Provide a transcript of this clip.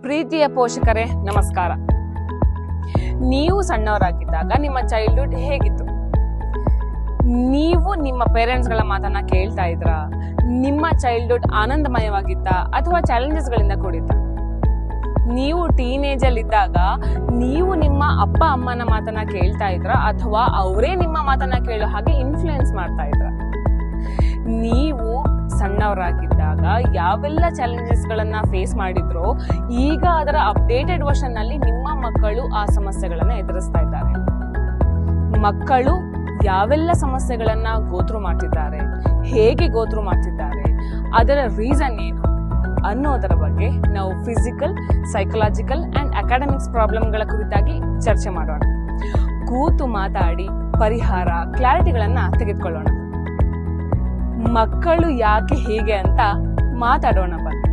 ಪ್ರೀತಿಯ ಪೋಷಕರೇ, ನಮಸ್ಕಾರ. ನೀವು ಸಣ್ಣವರಾಗಿದ್ದಾಗ ನಿಮ್ಮ ಚೈಲ್ಡ್ಹುಡ್ ಹೇಗಿತ್ತು? ನೀವು ನಿಮ್ಮ ಪೇರೆಂಟ್ಸ್ಗಳ ಮಾತನ್ನ ಕೇಳ್ತಾ ಇದ್ರ? ನಿಮ್ಮ ಚೈಲ್ಡ್ಹುಡ್ ಆನಂದಮಯವಾಗಿತ್ತ ಅಥವಾ ಚಾಲೆಂಜಸ್ಗಳಿಂದ ಕೂಡಿತ್ತ? ನೀವು ಟೀನೇಜ್ ಅಲ್ಲಿ ಇದ್ದಾಗ ನೀವು ನಿಮ್ಮ ಅಪ್ಪ, ಅಮ್ಮನ ಮಾತನ್ನ ಕೇಳ್ತಾ ಇದ್ರ ಅಥವಾ ಅವರೇ ನಿಮ್ಮ ಮಾತನ್ನ ಕೇಳೋ ಹಾಗೆ ಇನ್ಫ್ಲುಯೆನ್ಸ್ ಮಾಡ್ತಾ ಇದ್ರ? ನೀವು ಸಣ್ಣವರಾಗಿದ್ದಾಗ ಯಾವೆಲ್ಲ ಚಾಲೆಂಜಸ್ ಗಳನ್ನ ಫೇಸ್ ಮಾಡಿದ್ರು, ಈಗ ಅದರ ಅಪ್ಡೇಟೆಡ್ ವರ್ಷನ್ನಲ್ಲಿ ನಿಮ್ಮ ಮಕ್ಕಳು ಆ ಸಮಸ್ಯೆಗಳನ್ನ ಎದುರಿಸ್ತಾ ಇದ್ದಾರೆ. ಮಕ್ಕಳು ಯಾವೆಲ್ಲ ಸಮಸ್ಯೆಗಳನ್ನ ಗೋತ್ರು ಮಾಡ್ತಿದ್ದಾರೆ, ಹೇಗೆ ಗೋತ್ರು ಮಾಡ್ತಿದ್ದಾರೆ, ಅದರ ರೀಸನ್ ಏನು ಅನ್ನೋದರ ಬಗ್ಗೆ ನಾವು ಫಿಸಿಕಲ್ ಸೈಕಲಾಜಿಕಲ್ ಅಂಡ್ ಅಕಾಡೆಮಿಕ್ಸ್ ಪ್ರಾಬ್ಲಮ್ಗಳ ಕುರಿತಾಗಿ ಚರ್ಚೆ ಮಾಡೋಣ. ಕೂತು ಮಾತಾಡಿ ಪರಿಹಾರ ಕ್ಲಾರಿಟಿಗಳನ್ನ ತೆಗೆದುಕೊಳ್ಳೋಣ. ಮಕ್ಕಳು ಯಾಕೆ ಹೀಗೆ ಅಂತ ಮಾತಾಡೋಣ ಬನ್ನಿ.